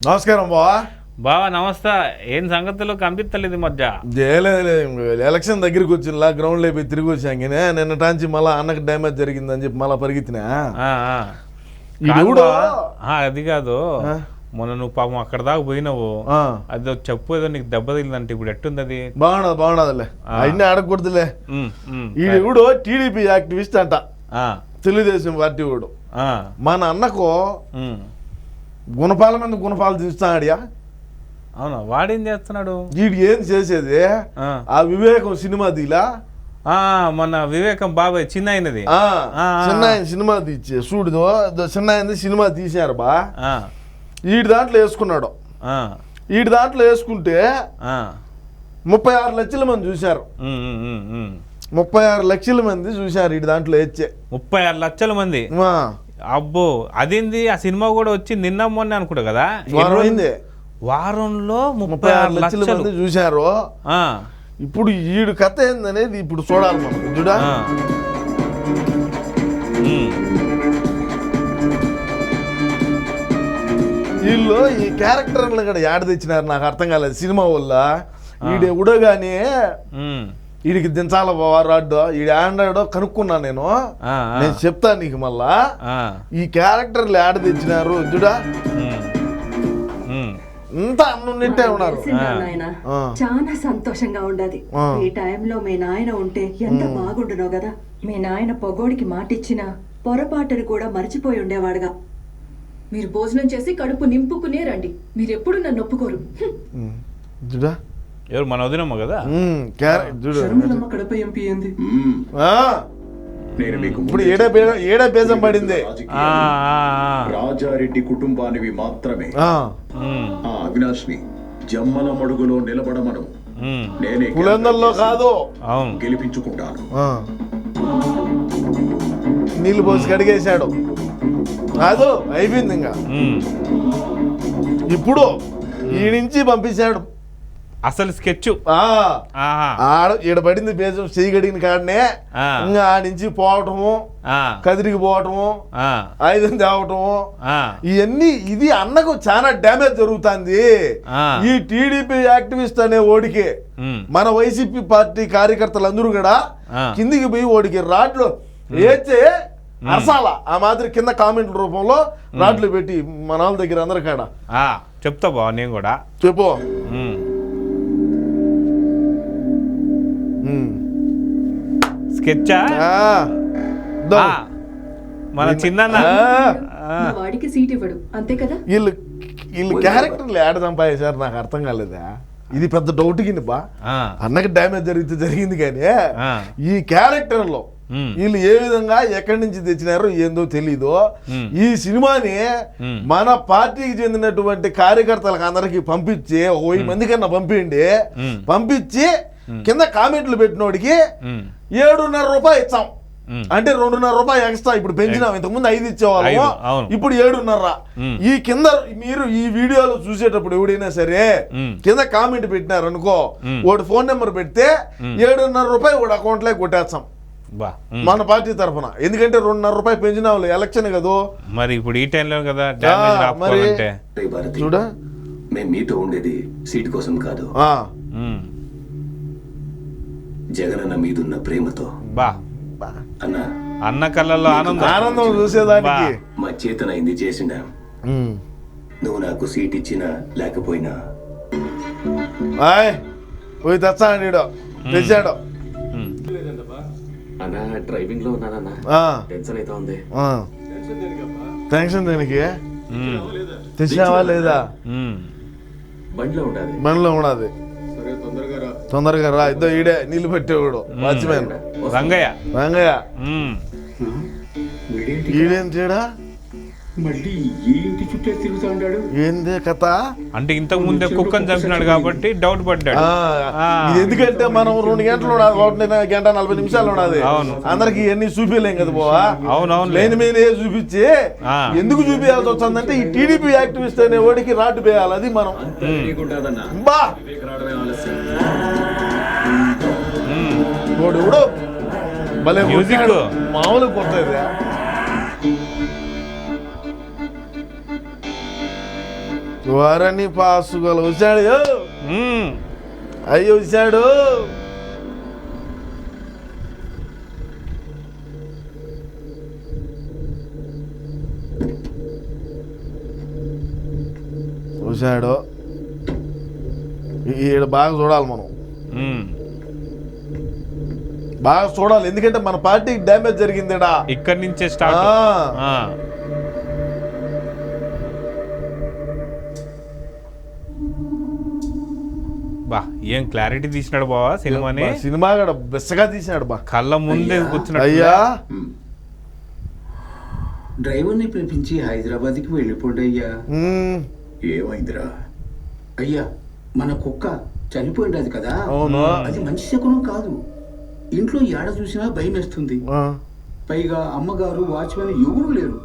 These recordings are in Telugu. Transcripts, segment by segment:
నమస్కారం బావా. బావా నమస్తే. ఏం సంగతులు? కనిపిస్తలేదు మధ్య. చేయలేదు ఎలక్షన్ దగ్గరికి వచ్చిన గ్రౌండ్ లేపి తిరిగి వచ్చాకనే నిన్న టాంచి మళ్ళా అన్నకి డ్యామేజ్ జరిగిందని చెప్పి మళ్ళా పరిగెత్తినా? అది కాదు. మొన్న నువ్వు పాపం అక్కడ దాకా పోయినావు. అది చెప్పు ఏదో నీకు దెబ్బ తగిలిందంటే. ఇప్పుడు ఎట్టుంది అది బాగున్నది బాగున్నదిలే. అన్నీ ఆడకూడదులే ఉమ్, ఉమ్, ఈ ఎవడు టీడీపీ యాక్టివిస్ట్ అంట. ఆ, తెలుగుదేశం పార్టీ వాడు. మన అన్నకు. గుణపాల మీద గుణపాలు తీస్తాడియా అవునా? వాడేం చేస్తున్నాడు? వీడికి ఏం చేసేది? ఆ, వివేకం సినిమా దీలా ఆ, మొన్న వివేకం బాబాయ్ చిన్న అయినది. చిన్న ఆయన సినిమా తీచ్చే చూడుదో చిన్న ఆయన సినిమా తీశారు బా. ఆ, వీడి దాంట్లో వేసుకున్నాడు. ఆ, వీడి దాంట్లో వేసుకుంటే. ముప్పై ఆరు లక్షల మంది చూశారు. ముప్పై ఆరు లక్షల మంది చూశారు వీడి దాంట్లో వేచ్చే ముప్పై ఆరు లక్షల మంది? అబ్బో అదేంది? ఆ సినిమా కూడా వచ్చి నిన్న మొన్న అనుకుంటా కదా? వారంలో ముప్పై ఆరు లక్షల మంది చూశారు. ఇప్పుడు ఈడు కథ ఏందనేది ఇప్పుడు చూడాలి మనం. చూడా? వీళ్ళు ఈ క్యారెక్టర్లు కూడా యాడ తెచ్చినారు నాకు అర్థం కాలేదు. సినిమా వల్ల ఈడు ఉడగానే వీడికి దించాల బావా రాడ్డు? ఈడు ఆండ్రాయిడో కనుక్కున్నా నేను. నేను చెప్తా నీకు మళ్ళా. ఆ, ఈ క్యారెక్టర్లు యాడ తెచ్చినారు చూడా? ఇంత అన్నున్నట్టే ఉన్నారు. చాలా సంతోషంగా ఉండదు. ఈ టైంలో మీ నాయన ఉంటే ఎంత బాగుండునో కదా. మీ నాయన పొగోడికి మాటిచ్చిన పొరపాటును కూడా మర్చిపోయి ఉండేవాడుగా. మీరు భోజనం చేసి కడుపు నింపుకునే రండి. మీరెప్పుడు నన్ను ఒప్పుకోరు. ఎవరు మన వదినమ్మ కదా? కడప ఎంపీ ఏంది? ఇప్పుడు ఏడే బేజం పడింది. ఆ, రాజకీయాలు. ఆ, ఆ, రాజారెడ్డి కుటుంబానివి మాత్రమే. ఆ, ఉమ్, ఆ అవినాష్ని జమ్మల మడుగులో నిలబడమను. నేనే పులివెందుల్లో కాదు. అవును. గెలిపించుకుంటాను. ఆ. నీళ్ళు పోసి కడిగేశాడు. కాదు అయిపోయింది ఇంకా. ఇప్పుడు ఈ నుంచి పంపించాడు. అసలు స్కెచ్. ఆ. ఆహా. ఆడ ఈడ పడింది బేజం చెయ్యి కడిగిన కాడనే. ఇంకా ఆ నుంచి పోవటము కదిరికి పోవటము ఆయుధం తేవటము. ఇవన్నీ ఇది అన్నకు చాలా డ్యామేజ్ జరుగుతుంది. ఈ టీడీపీ యాక్టివిస్ట్ అనే ఓడికి మన వైసీపీ పార్టీ కార్యకర్తలు అందరూ కూడా. కిందికి పోయి ఓడికి రాడ్లు ఏచే అరసాల ఆ మాదిరి కింద కామెంట్ల రూపంలో రాడ్లు పెట్టి మన వాళ్ళ దగ్గర అందరి కాడ ఆ, చెప్తా బావ నేను కూడా. చెప్పు. స్కెచ్చా? మన చిన్న వాడికి సీట్ ఇవ్వడు. అంతే కదా? వీళ్ళు వీళ్ళు క్యారెక్టర్లు ఏడ సంపాదించారు నాకు అర్థం కాలేదా? ఇది పెద్ద డౌట్ కింద బా. అన్నకి డ్యామేజ్ జరిగితే జరిగింది కానీ. ఈ క్యారెక్టర్లో. వీళ్ళు ఏ విధంగా ఎక్కడి నుంచి తెచ్చినారో ఏందో తెలీదు. ఈ సినిమాని. మన పార్టీకి చెందినటువంటి కార్యకర్తలకు అందరికి పంపించి ఒక వెయ్యి మంది కన్నా పంపిండి ఉమ్. పంపించి కింద కామెంట్లు పెట్టినోడికి ఏడున్నర రూపాయలు ఇచ్చాం. అంటే రెండున్నర రూపాయలు ఎక్స్ట్రా ఇప్పుడు పెంచినాం ఇంతకుముందు ఐదు ఇచ్చేవాళ్ళము. ఐదు, అవును. ఇప్పుడు ఏడున్నర. ఈ కింద మీరు ఈ వీడియోలో చూసేటప్పుడు ఎవడైనా సరే. కింద కామెంట్ పెట్టినారు అనుకో ఉమ్. వాడు ఫోన్ నెంబర్ పెడితే ఏడున్నర రూపాయలు వాడు అకౌంట్లో కొట్టేస్తాం. మన పార్టీ తరఫున. ఎందుకంటే రెండున్నర రూపాయలు పెంచినా వాళ్ళు ఎలక్షన్ కదా? మరి ఇప్పుడు ఈ టైంలో కదా మరి- చూడ. మేము మీతో ఉండేది సీట్ కోసం కాదు. జగనన్న మీదున్న ప్రేమతో. బా. అన్న. అన్న కళ్ళల్లో ఆనందం. ఆనందం చూసేదానికి. మా చేతనైంది చేసిండా. ఉమ్. నువ్వు నాకు సీట్ ఇచ్చినా లేకపోయినా. ఆయ్ పోయి తెచ్చాడు. తెచ్చాడు అన్న డ్రైవింగ్లో ఉన్నానన్న. ఆ, టెన్షన్ అయితే ఉంది. ఆ. టెన్షన్ దీనికి? తెచ్చావా లేదా. బండిలో ఉండాలి. బండిలో ఉన్నది తొందరగా రా ఇద్దో ఈడే నీళ్ళు పెట్టేవాడు వాచ్మెన్. రంగయ్య. రంగయ్య. ఈడేం చేయడా? మళ్ళీ ఈ ఇంటి చుట్టే తిరుగుతా ఉంటాడు ఏంది కథ? అంటే ఇంతకు ముందే కుక్కని చంపినాడు కాబట్టి డౌట్ పడ్డాడు. ఆ, ఆ. ఇది ఎందుకంటే మనం రెండు గంటలు ఉన్నది ఒకటి గంట నలభై నిమిషాలు ఉన్నది అవును. అందరికి ఇవన్నీ చూపించలేం కదా పోవా అవునవును లేని మీద ఏ చూపించి. ఎందుకు చూపించాల్సి వస్తుందంటే ఈ టీడీపీ యాక్టివిస్ట్ అనే వాడికి రాటు పేయాలి అది మనం. బా! వాడు ఎవడో భలే. కొట్టాడు. మామూలు కొట్టేది వారని పాసుగలు వచ్చాడు. అయ్యో వచ్చాడు వచ్చాడు ఈడ బాగా చూడాలి మనం. బాగా చూడాలి. ఎందుకంటే మన పార్టీకి డ్యామేజ్ జరిగిందిడా. ఇక్కడి నుంచే స్టార్ట్. బా ఏం క్లారిటీ తీసినాడు బావా సినిమాని? సినిమా కూడా బెస్సగా తీసినాడు బా. కళ్ళ ముందే కూర్చున్నాడు అయ్యా. డ్రైవర్ని పిలిపించి హైదరాబాద్కి వెళ్ళిపోండి అయ్యా. ఏమైందిరా? అయ్యా మన కుక్క చనిపోయినది కదా. అవును. అది మంచి శకునం కాదు. ఇంట్లో ఏడ చూసినా భయం వేస్తుంది. ఆ, పైగా అమ్మగారు వాచ్మెన్ ఎవరు లేరు.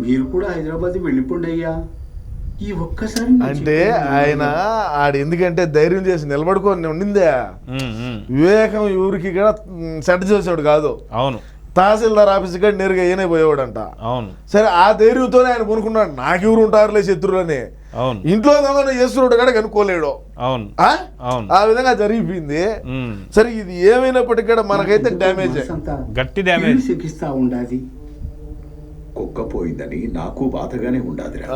మీరు కూడా హైదరాబాద్ వెళ్ళిపోండి అయ్యా ఈ ఒక్కసారి అంటే. ఆయన ఆడు ఎందుకంటే ధైర్యం చేసి నిలబడుకొని ఉండిందే. వివేకం ఊరికి కూడా సెట్ చేసేవాడు కాదు. అవును. తహసీల్దార్ ఆఫీస్ కూడా నేరుగా ఈయనే పోయేవాడంట. అవును. సరే ఆ ధైర్యంతోనే ఆయన కొనుక్కున్నాడు. నాకెవరు ఉంటారులే శత్రులని అవును. ఇంట్లో దొంగను చేస్తున్నాడు కూడా కనుక్కోలేడు. అవును. ఆ? అవును. ఆ విధంగా జరిగిపోయింది. సరే ఇది ఏమైనప్పటికీ కూడా మనకైతే డ్యామేజ్ గట్టి డ్యామేజ్. శకిస్తా ఉండాది. కుక్క పోయిందని నాకు బాధగానే ఉండాదిరా.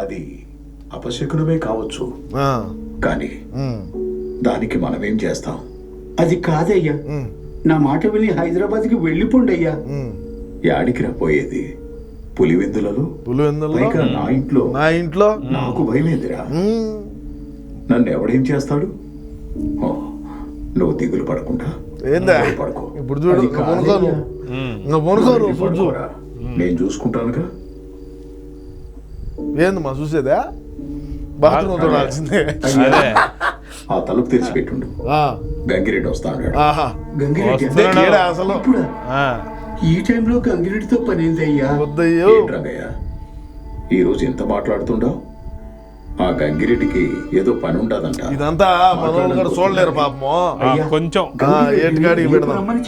అది అపశకునమే కావచ్చు. కానీ దానికి మనమేం చేస్తాం? అది కాదయ్యా. నా మాట విని హైదరాబాద్కి వెళ్ళిపోండి అయ్యా యాడికి పోయేది? పులివెందులలో? పైగా నా ఇంట్లో. నా ఇంట్లో? నాకు భయమేందిరా నన్ను ఎవడేం చేస్తాడు? నువ్వు దిగులు పడకుండా పడుకో. ఇప్పుడు చూడు. నేను చూసుకుంటానుగా. ఏంది మా చూసేదా? బాత్రూమ్ చూడాల్సిందే అదే. ఆ తలుపు తెరిచి పెట్టుండు ఆ, గంగిరెడ్డి వస్తా అన్నాడు ఆహా. గంగిరెడ్డి అసలు? ఇప్పుడా? ఆ. ఈ టైంలో గంగిరెడ్డితో పని ఏందయ్యా రంగయ్య ఈ రోజు ఎంత మాట్లాడుతుండో? ఆ గంగిరెడ్డికి ఏదో పని ఉండదంట. ఇదంతా మనోళ్ళు చూడలేరు పాపము. కొంచెం. రేపు పెడదాం. రమ్మని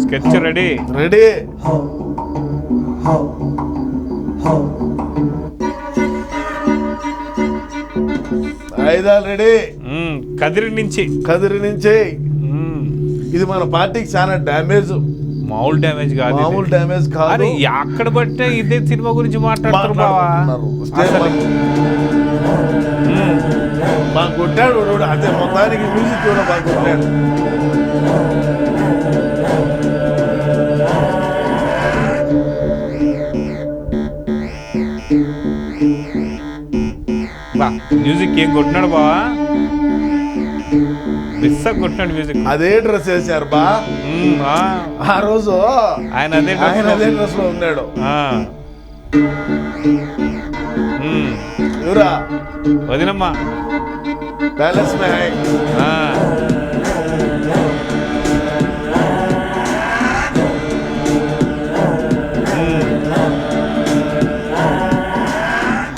స్కెచ్ రెడీ. రెడీ. ఆయుధాలు రెడీ. కదిరి నుంచి. కదిరి నుంచి. ఇది మన పార్టీకి చాలా డ్యామేజ్ మామూలు డ్యామేజ్ కాదు. మామూలు డ్యామేజ్ కాదు అక్కడ బట్టే ఇదే సినిమా గురించి. మ్మ్. బాగా కొట్టాడు. అదే మొత్తానికి మ్యూజిక్ కూడా బాగా కొట్టాడు బా మ్యూజిక్ ఏం కొట్టినాడు బావా అదే డ్రెస్ వేశారు బా. ఆ. రోజు ఆయన అదే ఆయన అదే డ్రెస్లో ఉన్నాడు. ఎవరా? వదినమ్మా. ప్యాలెస్.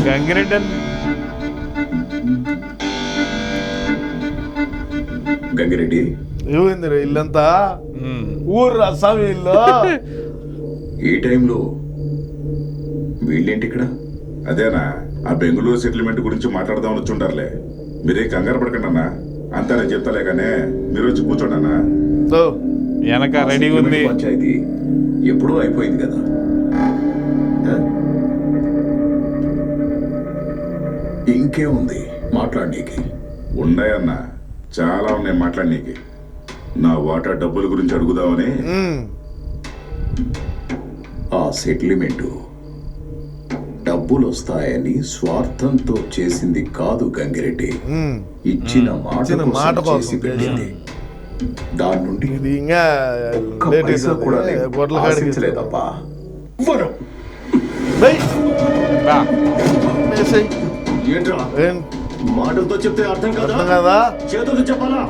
గంగిరెడ్డి గంగిరెడ్డి. ఏమైంది రే ఇల్లంతా. ఊరు అస్సాం ఇల్లు ఈ టైంలో వీళ్ళేంటి ఇక్కడ? అదేనా? ఆ బెంగళూరు సెటిల్మెంట్ గురించి మాట్లాడదామని వచ్చుంటారులే మీరే కంగారు పడకండి అన్న. అంతా నేను చెప్తాలే కానీ మీరు వచ్చి కూర్చోండి అన్న. వెనక రెడీ ఉంది. పంచాయతీ ఎప్పుడూ అయిపోయింది కదా. ఆ? ఇంకేముంది మాట్లాడనీకి. ఉన్నాయన్న. చాలా ఉన్నాయి మాట్లాడనీకి నా వాటా డబ్బుల గురించి అడుగుదామని. ఆ సెటిల్మెంటు డబ్బులు వస్తాయని స్వార్థంతో చేసింది కాదు గంగిరెడ్డి. ఇచ్చిన మాట మాట చేసి పెట్టింది. దాని నుండి కూడా ఆశించలేదప్పా. ఏంట్రా? ఏం? మాటలతో చెప్తే అర్థం కదా? అర్థం కదా? చేతులతో చెప్పాలా?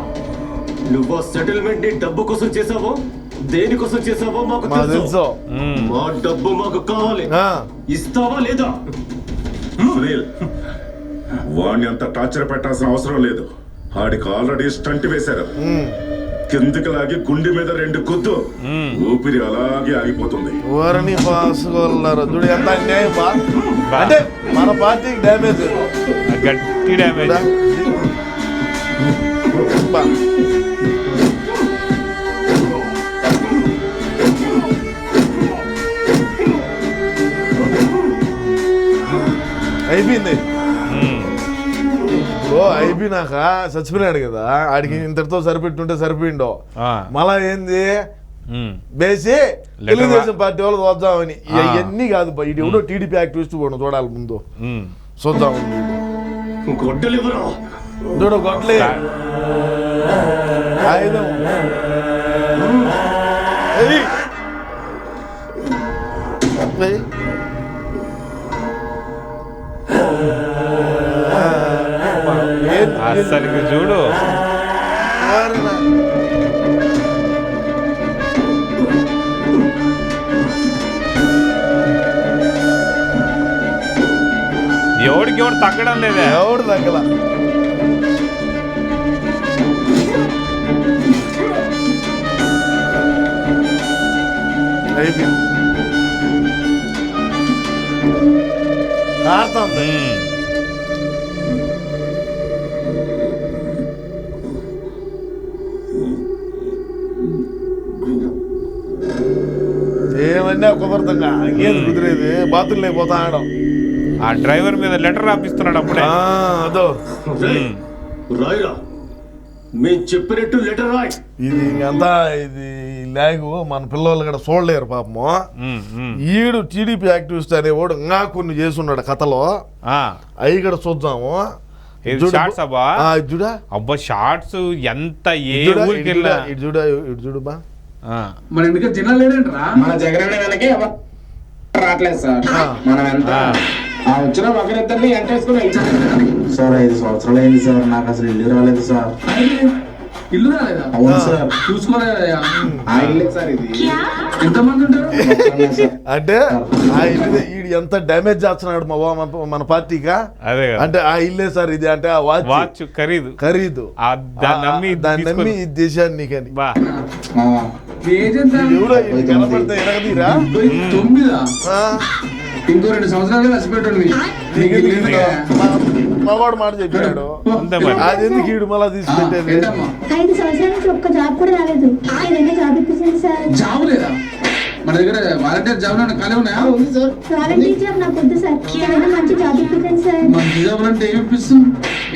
నువ్వు సెటిల్మెంట్ని డబ్బు కోసం చేసావో దేనికోసం చేసావో మాకు మాకు తెలుసు. తెలుసు. మా డబ్బు మాకు కావాలి. ఆ, ఇస్తావా లేదా? సునీల్ వాణ్ణి అంత టార్చర్ పెట్టాల్సిన అవసరం లేదు. ఆడికి ఆల్రెడీ స్టంట్ వేశారు. ఉమ్. కిందికి లాగి గుండె మీద రెండు గుద్దు. ఊపిరి అలాగే ఆగిపోతుంది. ఓరని పాసుకోవాలన్నారు చూడు ఎంత అన్యాయం బా. అంటే మన పార్టీకి డ్యామేజ్ డ్యామేజ్. అయిపోయింది. ఇప్పుడు అయిపోయినాక చచ్చిపోయినాడు కదా ఆడికి ఇంతటితో సరిపెట్టుంటే సరిపోయిండో. మళ్ళా ఏంది? వేసి తెలుగుదేశం పార్టీ వాళ్ళు చూద్దామని. ఇవన్నీ కాదు బా. ఇది ఎవడో టీడీపీ యాక్టివిస్ట్ చూడాలి ముందు. చూద్దాం. గొడ్డలు ఎవరా చూడు గొడ్లే ఆయుధం. ఏయ్. ఏయ్. ఏం- అసలు చూడు. ఎవడు తగ్గడం లేదే ఎవడు తగ్గల అయిపోయింది కారుతోంది. ఉమ్. ఏమన్నా కుదరదంగా ఇంకేది కుదిరేది బాతులు లేకపోతా ఆడం ఆ డ్రైవర్ మీద లెటర్ రాపిస్తున్నాడు అప్పుడే. అదో. రాయిరా మేము చెప్పినట్టు లెటర్ రాయ్. ఇది ఇంకంతా ఇది లాగు మన పిల్లలు కూడా చూడలేరు పాపము. ఈడు టీడీపీ యాక్టివిస్ట్ అనేవాడు ఇంకా కొన్ని చేసున్నాడు కథలో. ఆ, అవి కూడా చూద్దాము. shots అబ్బా? చూడా? అబ్బా షార్ట్స్ ఎంత ఏ ఊరికి వెళ్ళినా చూడా, ఇది చూడా? బా. ఆ, మన ఎందుకు జనాలు లేడంట్రా మన జగన్ రావట్లేదు సార్. మనం ఎంత ఆ. వచ్చిన ఒకరిద్దరిని ఎంటేసుకుని సార్ ఐదు సంవత్సరాలు అయింది సార్. నాకు అసలు ఇల్లు రాలేదు సార్. ఇల్లు? రాలేదా? అవును సార్. చూసుకోలేదా ఆ ఇల్లే సార్ ఇది. ఎంతమంది ఉంటారు. అంటే ఆ ఇల్లు ఈడు ఎంత డ్యామేజ్ చేస్తున్నాడు మా మన- పార్టీగా? అదే కదా. అంటే ఆ ఇల్లే సార్ ఇది అంటే ఆ వాచ్. వాచ్ ఖరీదు. ఖరీదు. ఆ దాన్ని నమ్మి దాన్ని తీసుకొని- నమ్మి ఇది చేశాను నీకని. బా. ఆ, ఇది కనపడితే తొమ్మిదా? ఆ, ఇంకో రెండు సంవత్సరాలు నచ్చిపెట్టండి నీకు? ఇల్లు ఎందుకు? మా- మగవాడు మాట చెప్పాడు అంతే మరి. అది ఎందుకు ఈడు మళ్ళా తీసి ఐదు సంవత్సరాల నుంచి ఒక్క జాబ్ కూడా రాలేదు. ఏదైనా జాబ్ ఇప్పించండి సార్. జాబ్ లేదా? మన దగ్గర వాలంటీర్ జాబ్ ఏమైనా ఖాళీ ఉన్నాయా? వాలంటీర్ జాబ్ నాకు వద్దు సార్. ఏదైనా మంచి జాబ్ ఇప్పించండి సార్. మంచి జాబ్ అంటే ఏమి ఇప్పిస్తాం.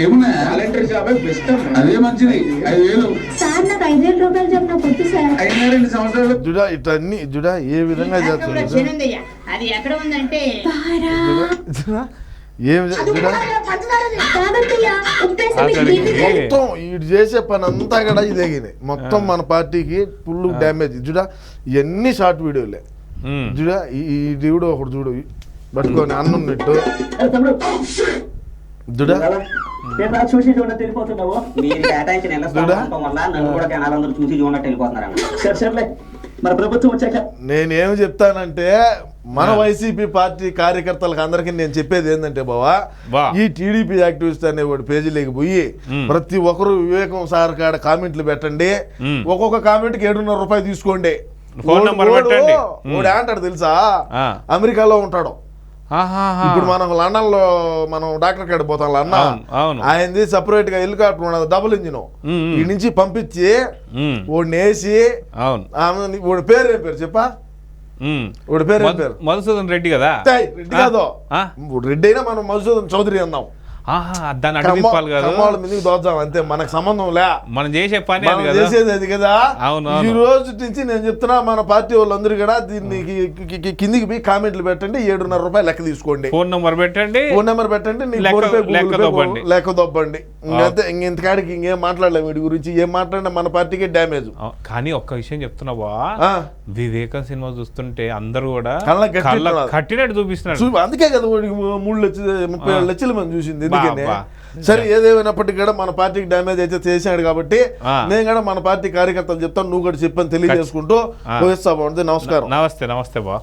ఏమున్నాయా? వాలంటీర్ జాబే బెస్ట్. అదే మంచిది. ఐదు వేలు సార్ నాకు ఐదు వేల రూపాయల జాబ్ నాకు వద్దు సార్. అయినా రెండు సంవత్సరాలు. జుడా ఇటన్ని జుడా ఏ విధంగా చేస్తుంది? అది ఎక్కడ ఉందంటే జుడా? ఏం మొత్తం ఈడు చేసే పని అంతా కూడా ఇదేగినాయి మొత్తం మన పార్టీకి ఫుల్ డ్యామేజ్. జుడా ఇవన్నీ షార్ట్ వీడియోలే. జుడా ఈ దేవుడు ఒకడు చూడు పట్టుకొని అన్నం నెట్టు జుడా? చూసి చూడట్టు వెళ్ళిపోతున్నావు? మీరు కేటాయించిన చూడా? చూసి చూడట్టు వెళ్ళిపోతున్నారు సరే సర్లే. మన ప్రభుత్వం వచ్చాక నేనేం చెప్తానంటే మన వైసీపీ పార్టీ కార్యకర్తలకు అందరికీ నేను చెప్పేది ఏంటంటే బావా. ఈ టీడీపీ యాక్టివిస్ట్ అనే వాడు పేజీలోకి పోయి. ప్రతి ఒక్కరు వివేకం సార్ కాడ కామెంట్లు పెట్టండి. ఒక్కొక్క కామెంట్కి ఏడున్నర రూపాయలు తీసుకోండి ఫోన్ నంబర్ పెట్టండి. తెలుసా ఆ. అమెరికాలో ఉంటాడు. ఇప్పుడు మనం లండన్లో మనం డాక్టర్ కాడ పోతాం లండన్. ఆయనది సపరేట్గా హెలికాప్టర్ ఉన్నది డబుల్ ఇంజిన్. ఈ నుంచి పంపించి. ఓడిని వేసి అవును ఆమె ఓడి పేరు ఏం పేరు చెప్పా. ఓడి పేరు ఏం పేరు మధుసూదన్ రెడ్డి కదా రెడ్డి కాదు? రెడ్డి అయినా మనం మధుసూదన్ చౌదరి అన్నాం దాన్ని అటు తిప్పాలి కదా. కమ్మాళ్ళ మీదకి దోద్దాం అంతే. మనకు సంబంధం లే. మనం చేసే పని మనం చేసేది అది కదా. అవును, ఈ. రోజు నుంచి నేను చెప్తున్నా మన పార్టీ వాళ్ళందరూ కూడా దీన్ని కిందికి పోయి కామెంట్లు పెట్టండి ఏడున్నర రూపాయలు లెక్క తీసుకోండి. ఫోన్ నంబర్ పెట్టండి. ఫోన్ నెంబర్ పెట్టండి లెక్క- దొబ్బండి. ఇంక ఇంతకాడికి ఇంకేం మాట్లాడలేము వీడి గురించి ఏం మాట్లాడినా మన పార్టీకి డ్యామేజ్. కానీ ఒక్క విషయం చెప్తున్నావా. వివేకం సినిమా చూస్తుంటే అందరూ కూడా కట్టినట్టు కళ్ళ ఉన్నారు. కట్టినట్టు చూపిస్తున్నాడు చూ- అందుకే కదా మూడు లక్షలు ముప్పై ఏడు లక్షల మంది చూసింది. ఎందుకని. సరే ఏదేమైనప్పటికీ కూడా మన పార్టీకి డ్యామేజ్ అయితే చేశాడు కాబట్టి. నేను కూడా మన పార్టీ కార్యకర్తలు చెప్తాను నువ్వు కూడా చెప్పని తెలియజేసుకుంటూ ఆ. పోయిస్తా బాగుంది నమస్కారం నమస్తే నమస్తే బా